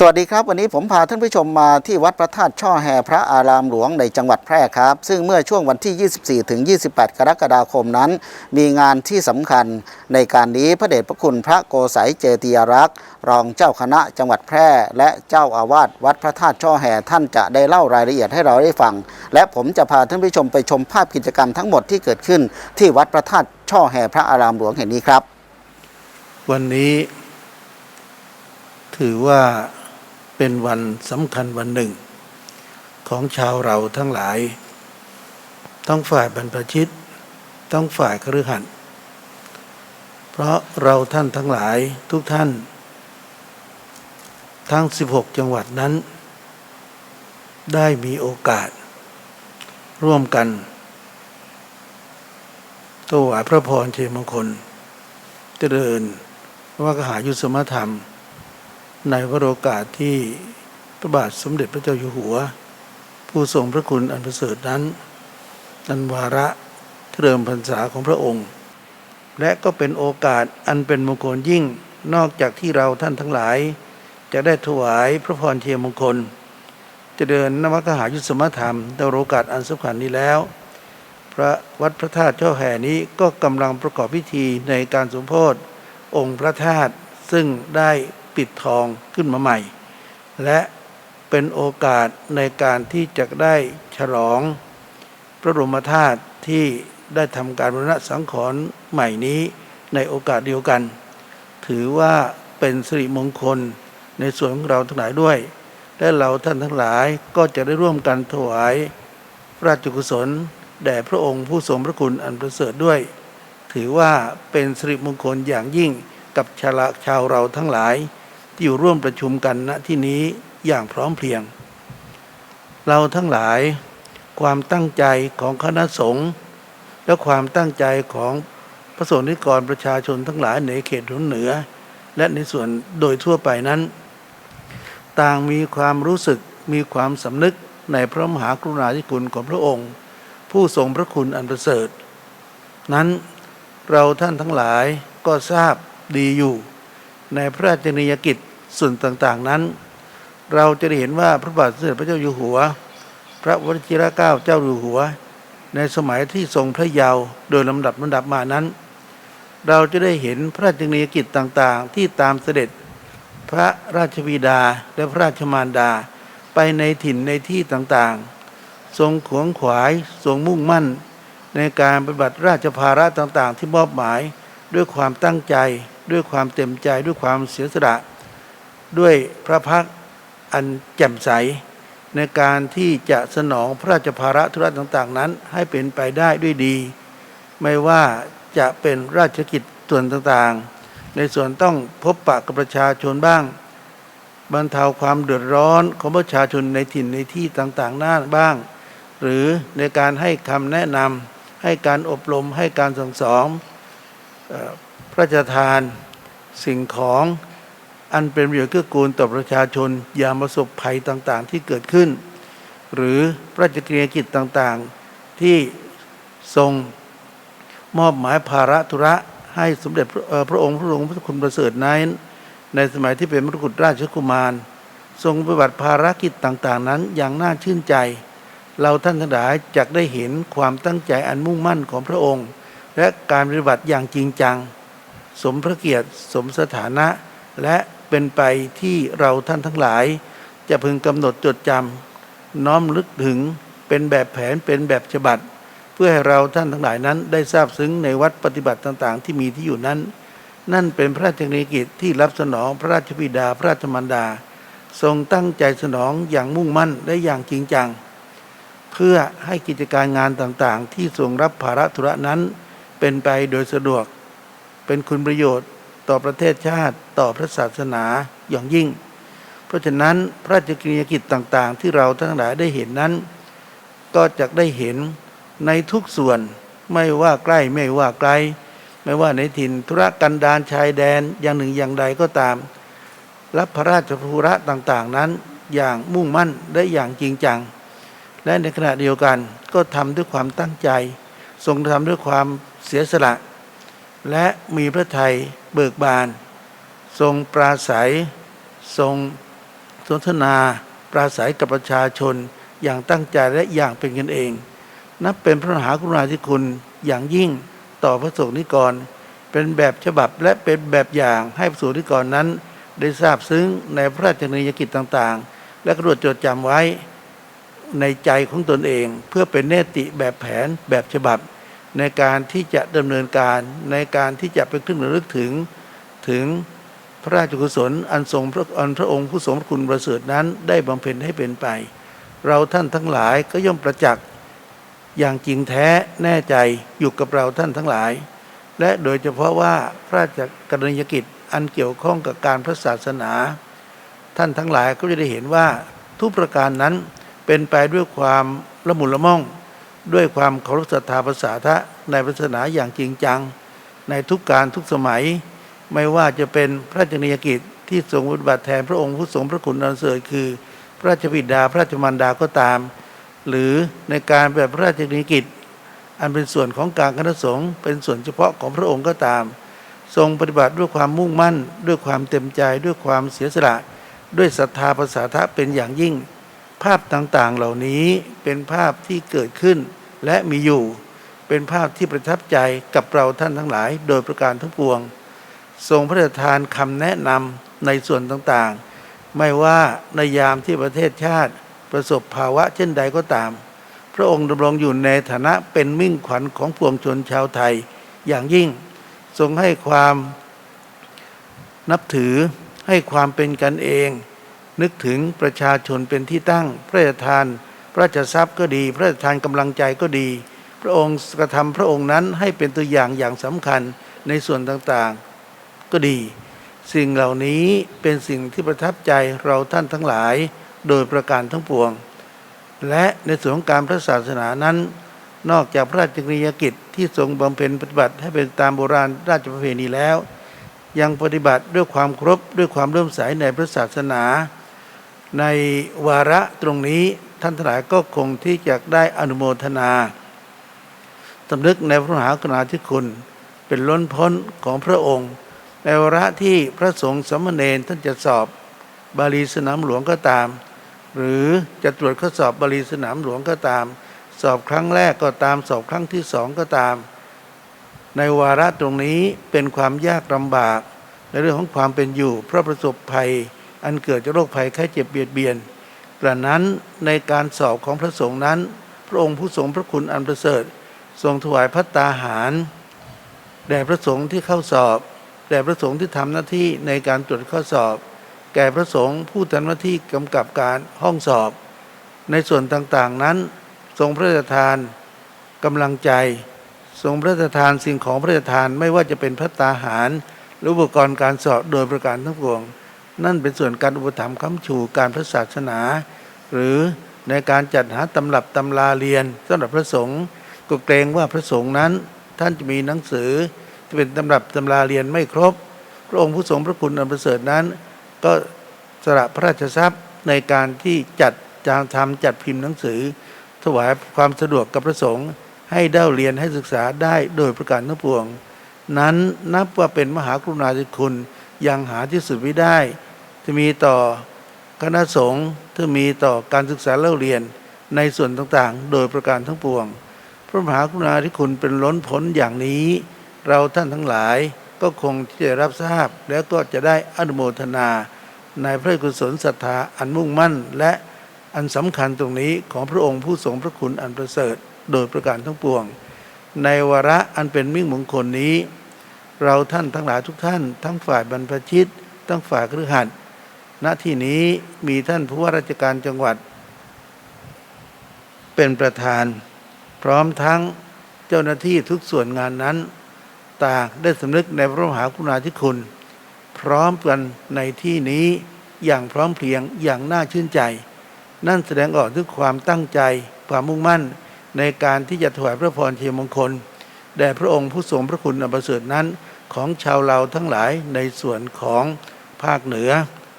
สวัสดีครับ วันนี้ผมพาท่านผู้ชมมาที่วัดพระธาตุช่อแฮพระอารามหลวงในจังหวัดแพร่ครับ ซึ่งเมื่อช่วงวันที่ 24 ถึง 28 กรกฎาคมนั้น มีงานที่สำคัญในการนี้พระเดชพระคุณพระโกสัยเจติยรักษ์รองเจ้าคณะจังหวัดแพร่ และเจ้าอาวาสวัดพระธาตุช่อแฮท่านจะได้เล่ารายละเอียดให้เราได้ฟัง และผมจะพาท่านผู้ชมไปชมภาพกิจกรรมทั้งหมดที่เกิดขึ้น ที่วัดพระธาตุช่อแฮพระอารามหลวงแห่งนี้ครับ วันนี้ ถือว่า เป็นวันสำคัญวันหนึ่ง ของชาวเราทั้งหลาย ต้องฝ่ายบรรพชิต ต้องฝ่ายครือขันเพราะเราท่านทั้งหลายทุกท่าน ทั้ง 16 จังหวัดนั้น ได้มีโอกาส ร่วมกันถวายพระพรเชมงคล เจริญว่ากหายุสมธรรม ในวโรกาสที่พระบาทสมเด็จพระเจ้าอยู่หัว ผู้ทรงพระคุณอันประเสริฐนั้นนันวาระเริ่มพรรษาของพระองค์ และก็เป็นโอกาสอันเป็นมงคลยิ่งนอกจากที่เราท่านทั้งหลาย จะได้ถวายพระพรเทียมมงคล จะเดินนวกหายุทธสมธรรมในโอกาสอันสำคัญนี้แล้ว พระวัดพระธาตุเจ้าแห่นี้ก็กำลังประกอบพิธีในการสมโพธิองค์พระธาตุซึ่งได้ ปิดทองขึ้นมาใหม่ และเป็นโอกาสในการที่จะได้ฉลอง พระบรมธาตุที่ได้ทำการบรณะสังขรณ์ใหม่นี้ในโอกาสเดียวกัน ถือว่าเป็นสิริมงคลในส่วนของเราทั้งหลายด้วย และเราท่านทั้งหลายก็จะได้ร่วมกันถวายพระราชกุศลแด่พระองค์ผู้ทรงพระคุณอันประเสริฐด้วย ถือว่าเป็นสิริมงคลอย่างยิ่งกับชาละชาวเราทั้งหลาย ที่อยู่ร่วมประชุมกันณที่นี้อย่างพร้อมเพรียง เราทั้งหลายความตั้งใจของคณะสงฆ์และความตั้งใจของพระสงฆ์นิกรประชาชนทั้งหลายในเขตทุนเหนือ และในส่วนโดยทั่วไปนั้น ต่างมีความรู้สึกมีความสำนึกในพระมหากรุณาธิคุณของพระองค์ ผู้ทรงพระคุณอันประเสริฐ นั้นเราท่านทั้งหลายก็ทราบดีอยู่ ในพระราชนิยกิจ ส่วนต่างๆนั้น เราจะได้เห็นว่าพระบาทสมเด็จพระเจ้าอยู่หัว พระวชิรเกล้าเจ้าอยู่หัว ในสมัยที่ทรงพระเยาว์โดยลำดับลำดับมานั้น เราจะได้เห็นพระราชนิยกิจต่างๆ ที่ตามเสด็จพระราชบิดาและพระราชมารดาไปในถิ่นในที่ต่างๆ ทรงขวงขวายทรงมุ่งมั่น ในการปฏิบัติราชภาระต่างๆ ที่มอบหมายด้วยความตั้งใจ ด้วยความเต็มใจด้วยความเสียสละ ด้วยพระพักตร์อันแจ่มใส ในการที่จะสนองพระราชภาระธุระต่างๆนั้น ให้เป็นไปได้ด้วยดี ไม่ว่าจะเป็นราชกิจส่วนต่างๆ ในส่วนต้องพบปะกับประชาชนบ้าง บรรเทาความเดือดร้อนของประชาชนในถิ่นในที่ต่างๆหน้าบ้าง หรือในการให้คำแนะนำให้การอบรมให้การสั่งสอนพระราชทานสิ่งของ อันเป็นประโยชน์เกื้อกูลต่อประชาชนยามประสบภัยต่างๆ ที่เกิดขึ้น หรือพระราชกรณียกิจต่างๆ ที่ทรงมอบหมายภาระธุระให้สมเด็จพระเอ่อพระองค์พระองค์พระคุณประเสริฐนั้นในสมัยที่เป็นพรกุฎราชกุมาร ทรงปฏิบัติภารกิจต่างๆ นั้นอย่างน่าชื่นใจ เราท่านทั้งหลายจะได้เห็นความตั้งใจอันมุ่งมั่นของพระองค์ และการปฏิบัติอย่างจริงจัง สมพระเกียรติสมสถานะและ เป็นไปที่เราท่านทั้งหลาย จะพึงกำหนดจดจำน้อมลึกถึงเป็นแบบแผนเป็นแบบฉบับเพื่อให้เราท่านทั้งหลายนั้น ได้ทราบซึ้งในวัดปฏิบัติต่างๆ ที่มีที่อยู่นั้น นั่นเป็นพระราชกรณียกิจที่รับสนองพระราชบิดาพระราชมารดา ทรงตั้งใจสนองอย่างมุ่งมั่นและอย่างจริงจัง เพื่อให้กิจการงานต่างๆ ที่ทรงรับภาระธุระนั้น เป็นไปโดยสะดวก เป็นคุณประโยชน์ ต่อประเทศชาติต่อพระศาสนาอย่างยิ่ง เพราะฉะนั้นพระราชกรณียกิจต่างๆ ที่เราทั้งหลายได้เห็นนั้น ก็จะได้เห็นในทุกส่วนไม่ว่าใกล้ไม่ว่าไกล ไม่ว่าในถิ่นธุรกันดารชายแดนอย่างหนึ่งอย่างใดก็ตาม รับพระราชภูระต่างๆนั้นอย่างมุ่งมั่นและอย่างจริงจัง และในขณะเดียวกันก็ทำด้วยความตั้งใจ ทรงทำด้วยความเสียสละ และมีพระทัยเบิกบาน ทรงปราศัย ทรงสนทนา ปราศัยกับประชาชนอย่างตั้งใจและอย่างเป็นกันเอง นับเป็นพระมหากรุณาธิคุณอย่างยิ่งต่อพระสงฆ์นิกร เป็นแบบฉบับและเป็นแบบอย่างให้พระสงฆ์นิกรนั้น ได้ทราบซึ้งในพระราชกรณียกิจต่างๆ และกระโดดจดจำไว้ในใจของตนเอง เพื่อเป็นเนติแบบแผนแบบฉบับ ในการที่จะดำเนินการในการที่จะเป็นเครื่องระลึกถึงถึงพระราชกุศลอันทรงพระอันพระองค์ผู้ทรงพระคุณประเสริฐนั้นได้บำเพ็ญให้เป็นไป เราท่านทั้งหลายก็ย่อมประจักษ์อย่างจริงแท้แน่ใจอยู่กับเราท่านทั้งหลาย และโดยเฉพาะว่าพระราชกรณียกิจอันเกี่ยวข้องกับการพระศาสนา ท่านทั้งหลายก็จะได้เห็นว่าทุกประการนั้นเป็นไปด้วยความละมุนละม่อม ด้วยความเคารพศรัทธาภาษาทะในศาสนาอย่างจริงจัง ในทุกการทุกสมัย ไม่ว่าจะเป็นพระราชกรณียกิจที่ทรงปฏิบัติแทนพระองค์ผู้ทรงพระคุณอันเสริฐคือ พระราชบิดาพระราชมารดาก็ตาม หรือในการแบบพระราชกรณียกิจ อันเป็นส่วนของการคณะสงฆ์เป็นส่วนเฉพาะของพระองค์ก็ตาม ทรงปฏิบัติด้วยความมุ่งมั่น ด้วยความเต็มใจด้วยความเสียสละ ด้วยศรัทธาภาษาทะเป็นอย่างยิ่ง ภาพต่างๆเหล่านี้เป็นภาพที่เกิดขึ้น และมีอยู่เป็นภาพที่ประทับใจกับเราท่านทั้งหลาย โดยประการทั้งปวง ทรงพระราชทานคำแนะนำในส่วนต่างๆ ไม่ว่าในยามที่ประเทศชาติประสบภาวะเช่นใดก็ตาม พระองค์ดำรงอยู่ในฐานะเป็นมิ่งขวัญของปวงชนชาวไทย อย่างยิ่งทรงให้ความนับถือให้ความเป็นกันเอง นึกถึงประชาชนเป็นที่ตั้งพระราชทาน ระราชทรัพย์ก็ดี พระราชทานกำลังใจก็ดี พระองค์กระทำพระองค์นั้นให้เป็นตัวอย่างอย่างสำคัญในส่วนต่างๆ ก็ดี สิ่งเหล่านี้เป็นสิ่งที่ประทับใจเราท่านทั้งหลายโดยประการทั้งปวง และในส่วนของการพระศาสนานั้น นอกจากพระราชกรณียกิจที่ทรงบำเพ็ญปฏิบัติให้เป็นตามโบราณราชประเพณีแล้ว ยังปฏิบัติด้วยความครพด้วยความเริ่มใสในพระศาสนา ในวาระตรงนี้ ท่านทั้งหลายก็คงที่จะได้อนุโมทนาสำนึกในพระมหากรุณาธิคุณ เป็นล้นพ้นของพระองค์ ในวาระที่พระสงฆ์สามเณรท่านจะสอบบาลีสนามหลวงก็ตาม หรือจะตรวจข้อสอบบาลีสนามหลวงก็ตาม สอบครั้งแรกก็ตามสอบครั้งที่สองก็ตาม ในวาระตรงนี้เป็นความยากลำบาก ในเรื่องของความเป็นอยู่เพราะประสบภัย อันเกิดจากโรคภัยไข้เจ็บเบียดเบียน กระนั้นในการสอบของพระสงฆ์นั้น พระองค์ผู้ทรงพระคุณอันประเสริฐทรงถวายพัตตาหาร แด่พระสงฆ์ที่เข้าสอบแด่พระสงฆ์ที่ทำหน้าที่ในการตรวจข้อสอบ แก่พระสงฆ์ผู้ทำหน้าที่กำกับการห้องสอบ ในส่วนต่างๆนั้น ทรงพระราชทานกำลังใจ ทรงพระราชทานสิ่งของพระราชทานไม่ว่าจะเป็นพัตตาหารหรืออุปกรณ์การสอบโดยประการทั้งปวง นั่นเป็นส่วนการอุปถัมภ์ค้ำชูการพระศาสนา หรือในการจัดหาตำรับตำราเรียนสำหรับพระสงฆ์ก็เกรงว่าพระสงฆ์นั้น ท่านจะมีหนังสือที่เป็นตำรับตำราเรียนไม่ครบ พระองค์ผู้ทรงพระคุณอันประเสริฐนั้น ก็สละพระราชทรัพย์ในการที่จัดจางทำจัดพิมพ์หนังสือ ถวายความสะดวกกับพระสงฆ์ให้ได้เรียนให้ศึกษาได้โดยประการทั้งปวง นั้นนับว่าเป็นมหากรุณาธิคุณอย่างหาที่สุดไม่ได้ ที่มีต่อคณะสงฆ์ที่มีต่อการศึกษาเล่าเรียนในส่วนต่างๆ โดยประการทั้งปวง พระมหากรุณาธิคุณเป็นล้นพ้นอย่างนี้ เราท่านทั้งหลายก็คงที่จะรับทราบแล้วก็จะได้อนุโมทนาในพระกุศลศรัทธาอันมุ่งมั่น และอันสำคัญตรงนี้ของพระองค์ผู้ทรงพระคุณอันประเสริฐ โดยประการทั้งปวง ในวาระอันเป็นมิ่งมงคลนี้ เราท่านทั้งหลายทุกท่าน ทั้งฝ่ายบรรพชิตทั้งฝ่ายครือขัด ณที่นี้มีท่านผู้ว่าราชการจังหวัด เป็นประธาน พร้อมทั้งเจ้าหน้าที่ทุกส่วนงานนั้น ต่างได้สำนึกในพระมหากรุณาธิคุณ พร้อมกันในที่นี้อย่างพร้อมเพรียงอย่างน่าชื่นใจ นั่นแสดงออกถึงความตั้งใจความมุ่งมั่นในการที่จะถวายพระพรเทียมงคลแด่พระองค์ผู้ทรงพระคุณอันประเสริฐนั้นของชาวเราทั้งหลายในส่วนของภาคเหนือ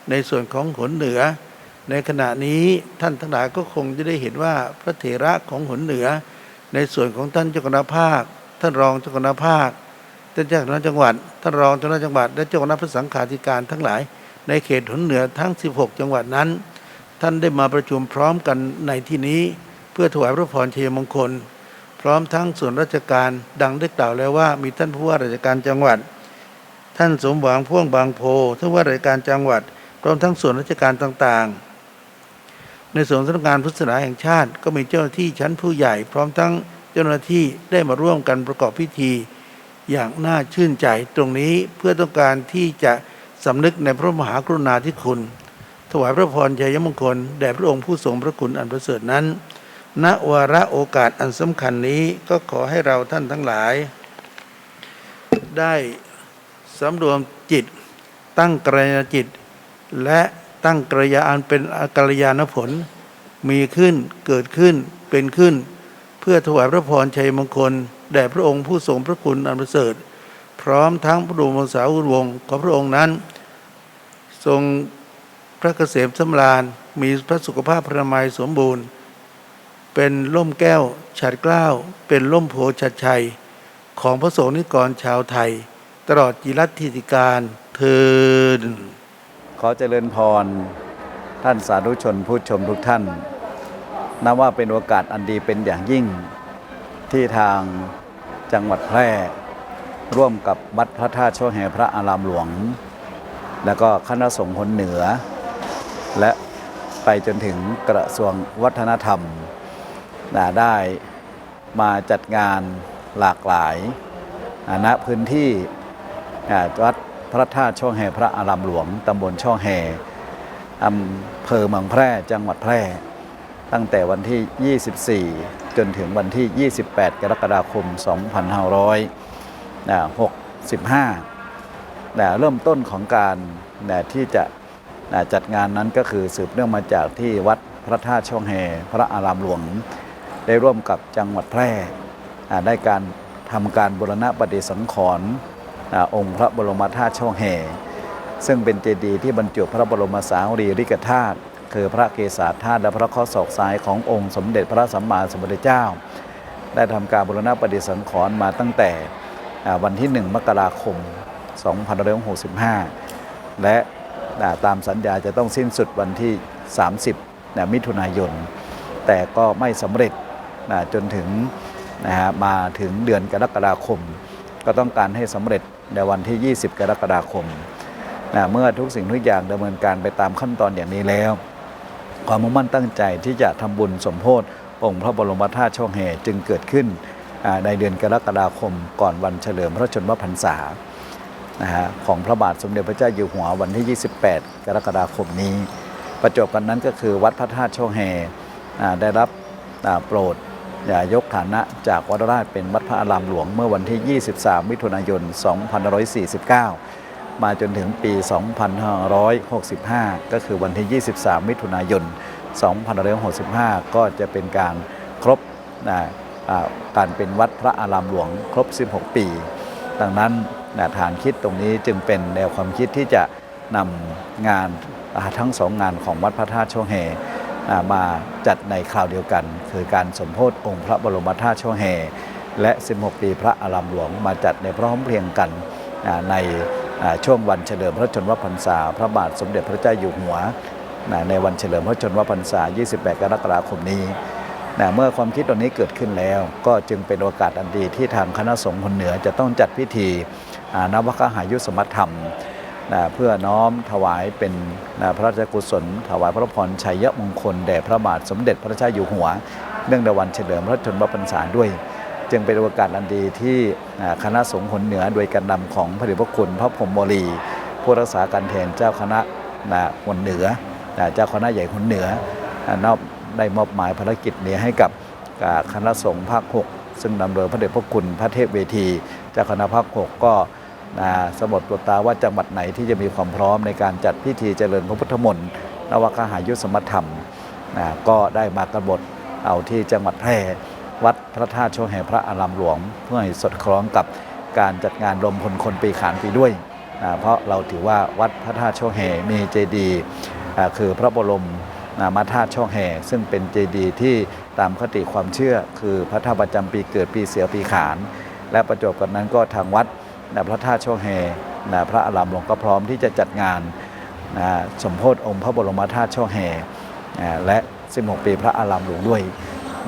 ในส่วนของหนเหนือ ในขณะนี้ท่านทั้งหลายก็คงจะได้เห็นว่าพระเถระของหนเหนือ ในส่วนของท่านเจ้าคณะภาค ท่านรองเจ้าคณะภาคท่านเจ้าคณะจังหวัด ท่านรองเจ้าคณะจังหวัด และเจ้าคณะพระสังฆาธิการทั้งหลาย ในเขตหนเหนือทั้ง 16 จังหวัดนั้น ท่านได้มาประชุมพร้อมกันในที่นี้ เพื่อถวายพระพรเชยมงคล พร้อมทั้งส่วนราชการดังได้กล่าวแล้วว่า มีท่านผู้ว่าราชการจังหวัด ท่านสมหวังพ่วงบางโพท่านว่าราชการจังหวัด ร้อมทั้งส่วนราชการต่างๆ ในส่วนสำนักงานพุทธศาสนาแห่งชาติ ก็มีเจ้าหน้าที่ชั้นผู้ใหญ่ พร้อมทั้งเจ้าหน้าที่ได้มาร่วมกันประกอบพิธีอย่างน่าชื่นใจตรงนี้เพื่อต้องการที่จะสำนึกในพระมหากรุณาธิคุณ ถวายพระพรชัยมงคลแด่พระองค์ผู้ทรงพระคุณอันประเสริฐนั้น ณวาระโอกาสอันสำคัญนี้ก็ขอให้เราท่านทั้งหลาย ได้สำรวมจิตตั้งกรณจิต และตั้งกระยาอันเป็นกัลยาณผล มีขึ้นเกิดขึ้นเป็นขึ้น เพื่อถวายพระพรชัยมงคล แด่พระองค์ผู้ทรงพระคุณอันประเสริฐ พร้อมทั้งพระบรมสาวรวงศ์ของพระองค์นั้น ทรงพระเกษมสำราญมีพระสุขภาพพระมัยสมบูรณ์ เป็นล่มแก้วฉัดเกล้าเป็นล่มโพชัดชัย ของพระสงฆ์นิกรชาวไทย ตลอดจิรัตทิติการเทิน ขอเจริญพร ท่านสาธุชนผู้ชมทุกท่านนับว่าเป็นโอกาสอันดีเป็นอย่างยิ่ง ที่ทางจังหวัดแพร่ ร่วมกับวัดพระธาตุช่อแห่พระอารามหลวง แล้วก็คณะสงฆ์คนเหนือ และไปจนถึงกระทรวงวัฒนธรรมได้มาจัดงานหลากหลายณพื้นที่วัด พระธาตุช่องแห่พระอารามหลวงตำบลช่องแห่อำเภอเมืองแพร่จังหวัดแพร่ ตั้งแต่วันที่ 24 จนถึงวันที่ 28 กรกฎาคม 2565นะเริ่มต้นของการนะที่จะนะจัดงานนั้นก็คือสืบเนื่องมาจากที่วัดพระธาตุช่องแฮพระอารามหลวง ได้ร่วมกับจังหวัดแพร่ได้การทำการบูรณะปฏิสังขรณ์ องค์พระบรมธาตุช่องแฮซึ่งเป็นเจดีย์ที่บรรจุพระบรมสารีริกธาตุคือพระเกศาธาตุและพระข้อศอกซ้ายขององค์สมเด็จพระสัมมาสัมพุทธเจ้า ได้ทำการบูรณะปฏิสังขรณ์มาตั้งแต่วันที่ 1 มกราคม 2565 และอ่าตามสัญญาจะต้องสิ้นสุดวันที่ 30 มิถุนายน แต่ก็ไม่สำเร็จจนถึงมาถึงเดือนกรกฎาคม ก็ต้องการให้สำเร็จ ในวันที่ 20 กรกฎาคมนะเมื่อทุกสิ่งทุกอย่างดำเนินการไปตามขั้นตอนอย่างนี้แล้ว ความมุ่งมั่นตั้งใจที่จะทำบุญสมโพธิองค์พระบรมธาตุช่องแห่จึงเกิดขึ้นในเดือนกรกฎาคม ก่อนวันเฉลิมพระชนมพรรษานะฮะของพระบาทสมเด็จพระเจ้าอยู่หัววันที่ 28 กรกฎาคมนี้ ประจบกันนั้นก็คือวัดพระธาตุช่องแห่อ่ได้รับโปรด อย่ายกฐานะจากวัดราชเป็นวัดพระอารามหลวงเมื่อวันที่ 23 มิถุนายน 2549 มาจนถึงปี 2565 ก็คือวันที่ 23 มิถุนายน 2565 ก็จะเป็นการครบการเป็นวัดพระอารามหลวงครบ 16 ปี ดังนั้นฐานคิดตรงนี้จึงเป็นแนวความคิดที่จะนำงานทั้งสองงานของวัดพระธาตุช่องแห่อ่า มาจัดในคราวเดียวกัน คือการสมโพธิองค์พระบรมธาตุช่องแห่และ 16 ปีพระอารามหลวงมาจัดในพร้อมเพรียงกันในช่วงวันเฉลิมพระชนมพรรษา พระบาทสมเด็จพระเจ้าอยู่หัว ในวันเฉลิมพระชนมพรรษา 28 กรกฎาคมนี้ เมื่อความคิดตรงนี้เกิดขึ้นแล้ว ก็จึงเป็นโอกาสอันดีที่ทางคณะสงฆ์คนเหนือจะต้องจัดพิธีนวคหายุสมธรรม นะเพื่อน้อมถวายเป็นนะพระราชกุศล ถวายพระพรชัยมงคลแด่พระบาทสมเด็จพระเจ้าอยู่หัว เนื่องในวันเฉลิมพระชนมพรรษาด้วย จึงเป็นโอกาสอันดีที่คณะสงฆ์คนเหนือโดยการนำของพระเดชพระคุณพระพรมโมลีผู้รักษาการแทนเจ้าคณะนะคนเหนือนะเจ้าคณะใหญ่คนเหนือนอบได้มอบหมายภารกิจนี้ให้กับกับคณะสงฆ์ภาค 6 ซึ่งนำโดยพระเดชพระคุณพระเทพเวทีเจ้าคณะภาค 6 ก็ นะสำรวจตรวจตาว่าจังหวัดไหนที่จะมีความพร้อมในการจัดพิธีเจริญพระพุทธมนต์นวคหายุสมธรรมนะก็ได้มากำหนดเอาที่จังหวัดแพร่วัดพระธาตุโชแห่พระอารามหลวง เพื่อให้สอดคล้องกับการจัดงานรวมพลคนปีขานปีด้วยนะเพราะเราถือว่าวัดพระธาตุโชแห่มีเจดีย์คือพระบรมนามาธาตุโชแห่ซึ่งเป็นเจดีย์ที่ตามคติความเชื่อ คือพระธาตุประจำปีเกิดปีเสือปีขาน และประจบกันนั้นก็ทางวัด นะพระธาตุโชแห่นะพระอารามหลวงก็พร้อมที่จะจัดงานนะสมโพธิองค์พระบรมธาตุโชแห่นะและ 16 ปีพระอารามหลวงด้วย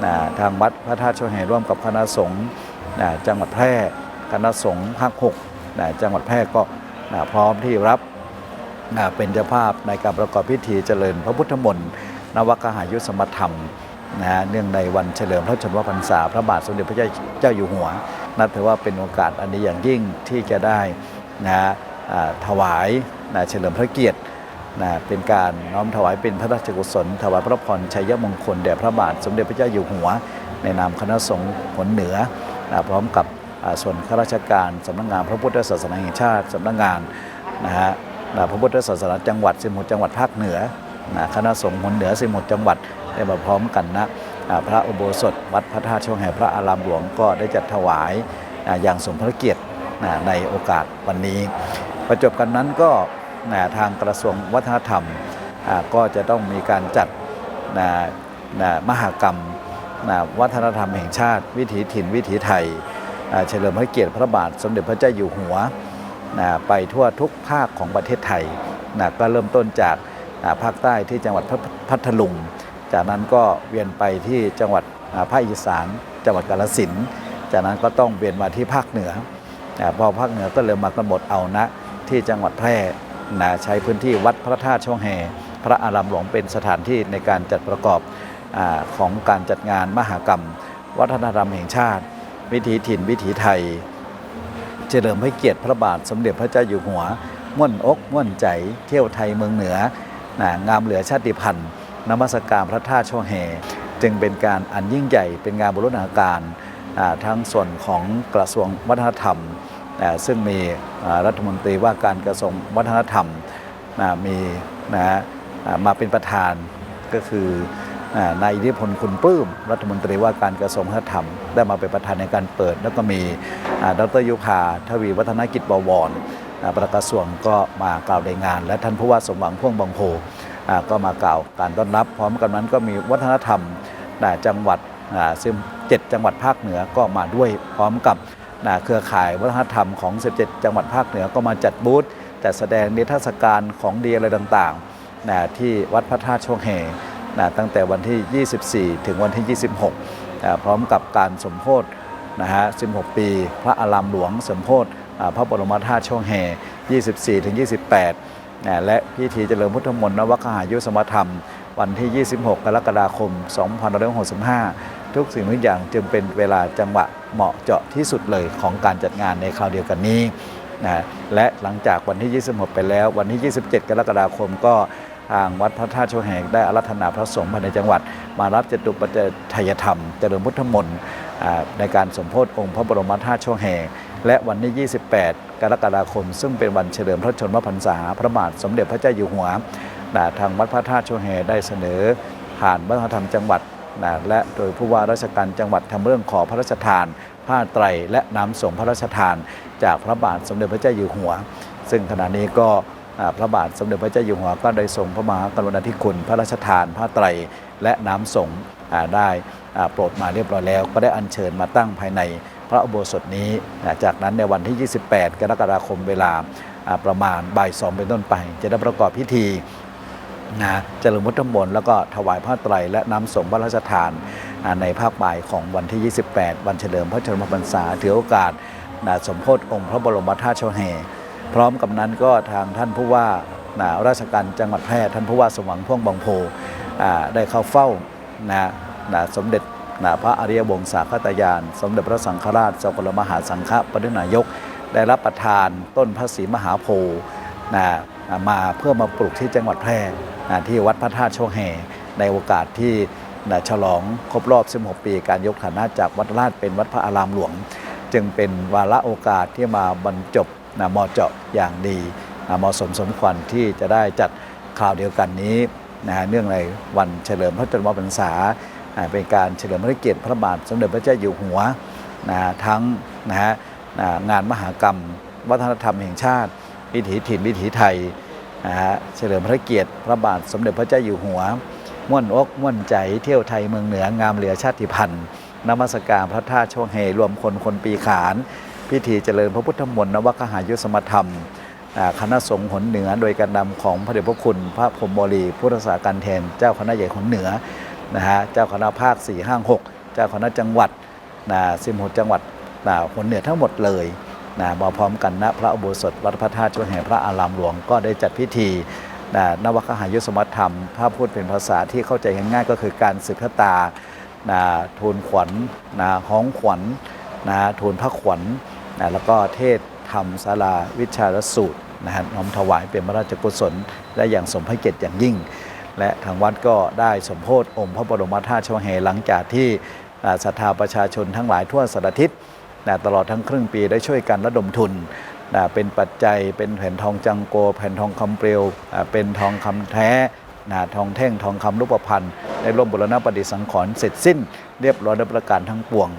นะทางวัดพระธาตุโชแห่ร่วมกับคณะสงฆ์นะจังหวัดแพร่คณะสงฆ์ภาคหกนะจังหวัดแพร่ก็นะพร้อมที่รับนะเป็นเจ้าภาพในการประกอบพิธีเจริญพระพุทธมนต์นวกหายุสมธรรมนะเนื่องในวันเฉลิมพระชนมพรรษา พระบาทสมเด็จพระเจ้าอยู่หัว นับถือว่าเป็นโอกาสอันดีอย่างยิ่งที่จะได้นะถวายนะเฉลิมพระเกียรตินะเป็นการน้อมถวายเป็นพระราชกุศล ถวายพระพรชัยมงคลแด่พระบาทสมเด็จพระเจ้าอยู่หัว ในนามคณะสงฆ์ผลเหนือนะพร้อมกับส่วนข้าราชการสำนักงานพระพุทธศาสนาแห่งชาติสำนักงานนะฮะนะพระพุทธศาสนาจังหวัดสิบหจังหวัดภาคเหนือนะคณะสงฆ์ผลเหนือสิบหจังหวัดได้มาพร้อมกันนะ พระอุโบสถ วัดพระธาตุช่วงแห่งพระอารามหลวงก็ได้จัดถวายอย่างสมพระเกียรติในโอกาสวันนี้ ประจบกันนั้นก็ทางกระทรวงวัฒนธรรมก็จะต้องมีการจัดมหกรรมวัฒนธรรมแห่งชาติ วิถีถิ่นวิถีไทยเฉลิมพระเกียรติพระบาทสมเด็จพระเจ้าอยู่หัวไปทั่วทุกภาคของประเทศไทยก็เริ่มต้นจากภาคใต้ที่จังหวัดพัทลุง จากนั้นก็เวียนไปที่จังหวัดภาคอีสานจังหวัดกาฬสินจากนั้นก็ต้องเวียนมาที่ภาคเหนือพอภาคเหนือก็เลยมากำหนดเอานะที่จังหวัดแพร่นะใช้พื้นที่วัดพระธาตุช่องแห่พระอารามหลวงเป็นสถานที่ในการจัดประกอบอของการจัดงานมหกรรม วัฒนธรรมแห่งชาติ วิถีถิ่นวิถีไทยเฉลิมพระเกียรติพระบาทสมเด็จพระเจ้าอยู่หัวม่วนอกม่วนใจ เที่ยวไทยเมืองเหนือนะงามเหลือชาติพันธุ์ นมัสการพระธาตุช่องแห่จึงเป็นการอันยิ่งใหญ่เป็นงานบรณาการทั้งส่วนของกระทรวงวัฒนธรรม ซึ่งมีรัฐมนตรีว่าการกระทรวงวัฒนธรรมมีนะฮะมาเป็นประธานก็คือนายอิทธิพลคุณปลื้มรัฐมนตรีว่าการกระทรวงวัฒนธรรม ได้มาเป็นประธานในการเปิด แล้วก็มีดรยุพาทวีวัฒนกิจบวรประกระทรวงก็มากล่าวในงาน และท่านผู้ว่าสมหวังพ่วงบางโพอ่ ก็มากล่าวการต้อนรับ พร้อมกันนั้นก็มีวัฒนธรรมอ่จังหวัดซึ่งเจ็ดจังหวัดภาคเหนือก็มาด้วยพร้อมกับเครือข่ายวัฒนธรรมของ 17 จังหวัดภาคเหนือก็มาจัดบูธจัดแสดงนิทรรศการของดีอะไรต่างๆที่วัดพระธาตุช่วงแห่ตั้งแต่วันที่ 24 ถึงวันที่ 26 พร้อมกับการสมโพธนะฮะ 16 ปี พระอารามหลวงสมโพธพระบรมธาตุช่วงแห่24 ถึง 28 นะและพิธีเจริญพุทธมนต์นวคหายุสมธรรม วันที่ 26 กรกฎาคม 2565 ทุกสิ่งทุกอย่างจึงเป็นเวลาจังหวะเหมาะเจาะที่สุดเลยของการจัดงานในคราวเดียวกันนี้นะและหลังจากวันที่ 26 ไปแล้ว วันที่ 27 กรกฎาคมก็ทางวัดพระธาตุโชแหงได้อารัธนาพระสงฆ์ภายในจังหวัด มารับจตุปัจจัยธรรม เจริญพุทธมนต์ในการสมโพธิองค์พระบรมธาตุโชแหงและวันที่ 28 กรกฎาคม ซึ่งเป็นวันเฉลิมพระชนมพรรษา พระบาทสมเด็จพระเจ้าอยู่หัวนะทางวัดพระธาตุโชแหได้เสนอ ผ่านวัฒนธรรมจังหวัดนะและโดยผู้ว่าราชการจังหวัดทำเรื่องขอพระราชทาน ผ้าไตรและน้ำสงพระราชทาน จากพระบาทสมเด็จพระเจ้าอยู่หัว ซึ่งขณะนี้ก็พระบาทสมเด็จพระเจ้าอยู่หัวก็ได้ทรงพระมหากรุณาธิคุณ พระราชทาน ผ้าไตรและน้ำสงได้โปรดมาเรียบร้อยแล้ว ก็ได้อัญเชิญมาตั้งภายใน พระอุโบสถนี้ จากนั้นในวันที่ 28 กรกฎาคมเวลาประมาณบ่ายสองเป็นต้นไป จะได้ประกอบพิธีนะเจริญพุทธมนต์แล้วก็ถวายผ้าไตรและน้ำสงฆ์พระราชทานในภาคบ่ายของวันที่ 28 วันเฉลิมพระชนมพรรษาถือโอกาสนะสมโพธิองค์พระบรมธาตุโชแห่พร้อมกับนั้นก็ทางท่านผู้ว่านะราชการจังหวัดแพร่ท่านผู้ว่าสมหวังพ่วงบางโพได้เข้าเฝ้านะนะสมเด็จ นะพระอริยวงศาคตยาน สมเด็จพระสังฆราชสกลมหาสังฆปรินายก ได้รับประทานต้นพระศรีมหาโพธิ์นะมาเพื่อมาปลูกที่จังหวัดแพร่นะที่วัดพระธาตุโชแห่ในโอกาสที่นะฉลองครบรอบ 16 ปีการยกฐานะจากวัดราชเป็นวัดพระอารามหลวง จึงเป็นวาระโอกาสที่มาบรรจบนะมาะเจาะอย่างดีนะเหมาะสมสมควรที่จะได้จัดคราวเดียวกันนี้นะฮะเนื่องในวันเฉลิมพระชนมพรรษา เป็นการเฉลิมพระเกียรติพระบาทสมเด็จพระเจ้าอยู่หัวนะฮะทั้งนะฮะงานมหกรรม วัฒนธรรมแห่งชาติ วิถีถิ่นวิถีไทยนะฮะเฉลิมพระเกียรติพระบาทสมเด็จพระเจ้าอยู่หัวม่วนอกม่วนใจเที่ยวไทยเมืองเหนืองามเหลือชาติพันธุ์นมัสการพระธาตุช่วงเฮรวมคนคนปีขานพิธีเจริญพระพุทธมนต์นวคหายุสมธรรมคณะสงฆ์หนเหนือโดยการนำของพระเดชพระคุณ พระพรมบรีพุทธศาการแทนเจ้าคณะใหญ่หนเหนือ นะฮะเจ้าคณะภาค4 5 6เจ้าคณะจังหวัดนะสิมหจังหวัดนะหนเหนือทั้งหมดเลยนะมาพร้อมกันณพระอุโบสถวัดพระธาตุช่วงแห่งพระอารามหลวงก็ได้จัดพิธีนะนวคหายุสมธรรม ถ้าพูดเป็นภาษาที่เข้าใจง่ายๆก็คือการสืบชะตานะทูลขวัญนะห้องขวัญนะทูลพระขวัญนะแล้วก็เทศธรรมศาลาวิชารสูตรนะฮะน้อมถวายเป็นพระราชกุศล และอย่างสมพระเกียรติอย่างยิ่ง และทางวัดก็ได้สมโพธิองค์พระบรมธาตุชวเฮหลังจากที่ศรัทธาประชาชนทั้งหลายทั่วสารทิศตลอดทั้งครึ่งปีได้ช่วยกันระดมทุน เป็นปัจจัยเป็นแผ่นทองจังโก แผ่นทองคำเปลวเป็นทองคำแท้นะทองแท่งทองคำรูปพรรณได้ร่วมบุรณะประดิษสังขรณ์เสร็จสิ้น เรียบร้อยด้วยประการทั้งปวง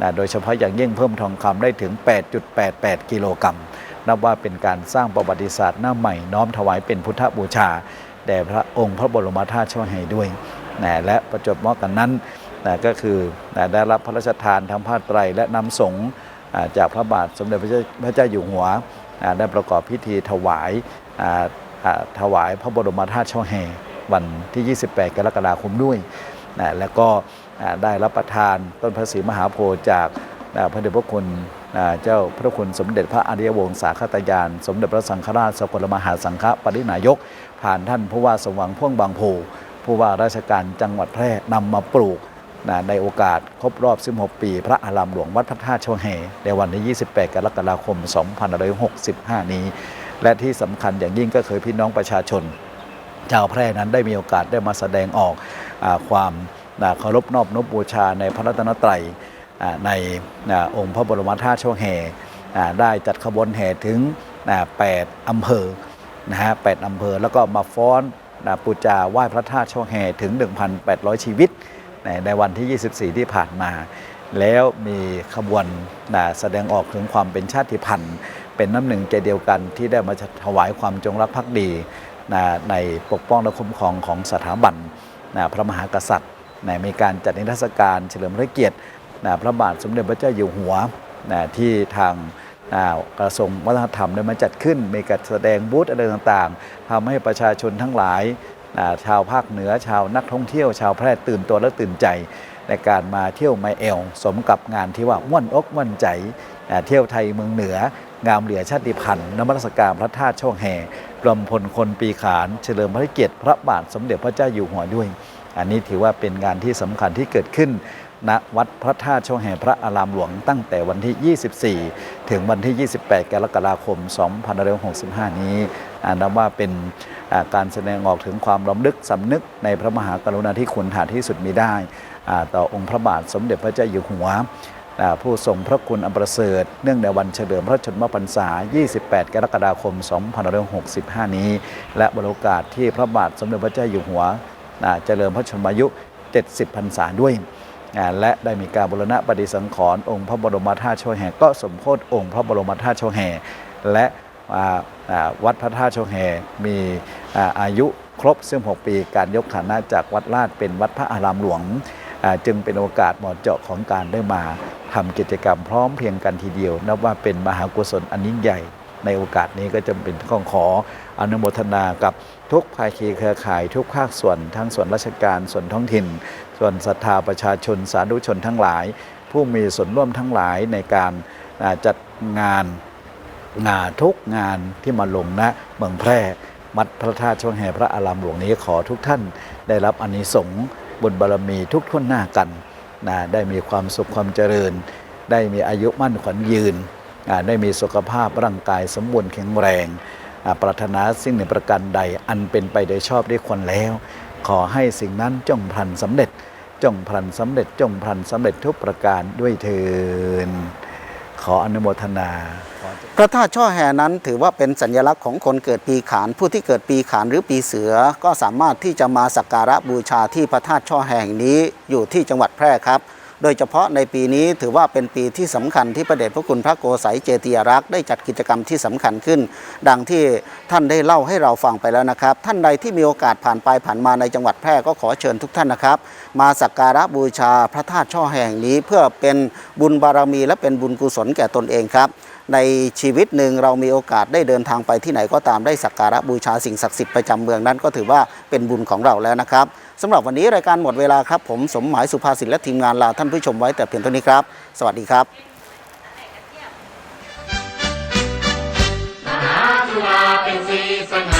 นะโดยเฉพาะอย่างยิ่งเพิ่มทองคำได้ถึง 8.88 กิโลกรัม นับว่าเป็นการสร้างประวัติศาสตร์หน้าใหม่น้อมถวายเป็นพุทธบูชา แด่พระองค์พระบรมธาตุช่วยให้ด้วยนะและประจบเหมาะกันนั้นนะก็คือนะได้รับพระราชทานทั้งผ้าไตรและน้ำสงฆ์จากพระบาทสมเด็จพระเจ้าจาอยู่หัวอ่าได้ประกอบพิธีถวายถวายพระบรมธาตุช่อแห่วันที่ 28 กรกฎาคมด้วยนะแล้วก็ได้รับประทานต้นพระศรีมหาโพธิ์จากพระเดชพระคุณเจ้าพระคุณสมเด็จพระอริยวงศาคตยาน สมเด็จพระสังฆราชสกลมหาสังฆปรินายก ผ่านท่านผู้ว่าสมหวังพ่วงบางโพผู้ว่าราชการจังหวัดแพร่นำมาปลูกนะในโอกาสครบรอบ 16 ปี พระอารามหลวงวัดพระธาตุช่วงแห่ในวันที่28 กรกฎาคม 2565 นี้ และที่สำคัญอย่างยิ่งก็คือพี่น้องประชาชน ชาวแพร่นั้นได้มีโอกาสได้มาแสดงออกอความเคารพนอบนบบูชาในพระรัตนตรัยในนะองค์พระบรมธาตุช่วงแห่ได้จัดขบวนแห่ถึง 8 อำเภอ นะฮะ8อำเภอ แล้วก็มาฟ้อนนะปูจาไหว้พระธาตุช่วงแห่ถึง 1,800 ชีวิตในในวันที่ 24 ที่ผ่านมา แล้วมีขบวนนะแสดงออกถึงความเป็นชาติพันธุ์ เป็นน้ำหนึ่งใจเดียวกันที่ได้มาถวายความจงรักภักดีนะในปกป้องและคุ้มครองของสถาบันนะพระมหากษัตริย์นะมีการจัดนิทรรศการเฉลิมพระเกียรตินะพระบาทสมเด็จพระเจ้าอยู่หัวนะที่ทาง กระทรวงวัฒนธรรมได้มาจัดขึ้น มีการแสดงบูธอะไรต่างๆทำให้ประชาชนทั้งหลายาชาวภาคเหนือ ชาวนักท่องเที่ยว ชาวแพร่ตื่นตัวและตื่นใจ ในการมาเที่ยวไมเอล สมกับงานที่ว่าม่วนอกม่วนใจ เที่ยวไทยเมืองเหนือ งามเหลือชาติพันธุ์นมัสการพระธาตุช่องแห่รวมพลคนปีขานเฉลิมพระเกียรติพระบาทสมเด็จพระเจ้าอยู่หัวด้วย อันนี้ถือว่าเป็นงานที่สำคัญที่เกิดขึ้น ณวัดพระธาตุช่องแห่พระอารามหลวงตั้งแต่วันที่ 24 ถึงวันที่ 28 กรกฎาคม 2565 นี้อ่านับว่าเป็นการแสดงออกถึงความรำลึกสำนึกในพระมหากรุณาธิคุณหาที่สุดมีได้ ต่อองค์พระบาทสมเด็จพระเจ้าอยู่หัวผู้ทรงพระคุณอันประเสริฐ เนื่องในวันเฉลิมพระชนมพรรษา 28 กรกฎาคม 2565 นี้ และบรโอกาสที่พระบาทสมเด็จพระเจ้าอยู่หัวเจริญพระชนมายุ 70 พรรษาด้วย และได้มีการบูรณะปฏิสังขรณ์องค์พระบรมธาตุโชแห่ก็สมโพธิองค์พระบรมธาตุโชแห่และวัดพระธาตุโชแห่มีอายุครบ16ปี การยกฐานะจากวัดลาดเป็นวัดพระอารามหลวง จึงเป็นโอกาสเหมาะเจาะของการได้มาทำกิจกรรมพร้อมเพรียงกันทีเดียว นับว่าเป็นมหากุศลอันยิ่งใหญ่ ในโอกาสนี้ก็จำเป็นต้องขออนุโมทนากับทุกภาคีเครือข่ายทุกภาคส่วนทั้งส่วนราชการส่วนท้องถิ่น ส่วนศรัทธาประชาชนสาธุชนทั้งหลาย ผู้มีส่วนร่วมทั้งหลายในการจัดงานงานทุกงานที่มาลงณเมืองแพร่มัดพระธาตุช่วงแห่พระอารามหลวงนี้ขอทุกท่าน ได้รับอานิสงส์บุญบารมีทุกท่วนหน้ากันนะได้มีความสุขความเจริญ ได้มีอายุมั่นขวัญยืนได้มีสุขภาพร่างกายสมบูรณ์แข็งแรง ปรารถนาสิ่งหนึ่งประการใดอันเป็นไปโดยชอบได้ควรแล้ว ขอให้สิ่งนั้นจงพลันสำเร็จ จงพลันสำเร็จ จงพลันสำเร็จทุกประการด้วยเทินขออนุโมทนา พระธาตุช่อแห่นั้นถือว่าเป็นสัญลักษณ์ของคนเกิดปีขาน ผู้ที่เกิดปีขานหรือปีเสือ ก็สามารถที่จะมาสักการะบูชาที่พระธาตุช่อแห่งนี้อยู่ที่จังหวัดแพร่ครับ โดยเฉพาะในปีนี้ถือว่าเป็นปีที่สำคัญที่พระเดชพระคุณพระโกศัยเจติยรักษ์ได้จัดกิจกรรมที่สำคัญขึ้น ดังที่ท่านได้เล่าให้เราฟังไปแล้วนะครับ ท่านใดที่มีโอกาสผ่านไปผ่านมาในจังหวัดแพร่ก็ขอเชิญทุกท่านนะครับ มาสักการะบูชาพระธาตุช่อแห่งนี้เพื่อเป็นบุญบารมีและเป็นบุญกุศลแก่ตนเองครับ ในชีวิตหนึ่งเรามีโอกาสได้เดินทางไปที่ไหนก็ตามได้สักการะบูชาสิ่งศักดิ์สิทธิ์ประจำเมืองนั้นก็ถือว่าเป็นบุญของเราแล้วนะครับสำหรับวันนี้รายการหมดเวลาครับ ผมสมหมายสุภาษิตและทีมงานลาท่านผู้ชมไว้แต่เพียงเท่านี้ครับ สวัสดีครับมหาสุราเป็นสีสง่า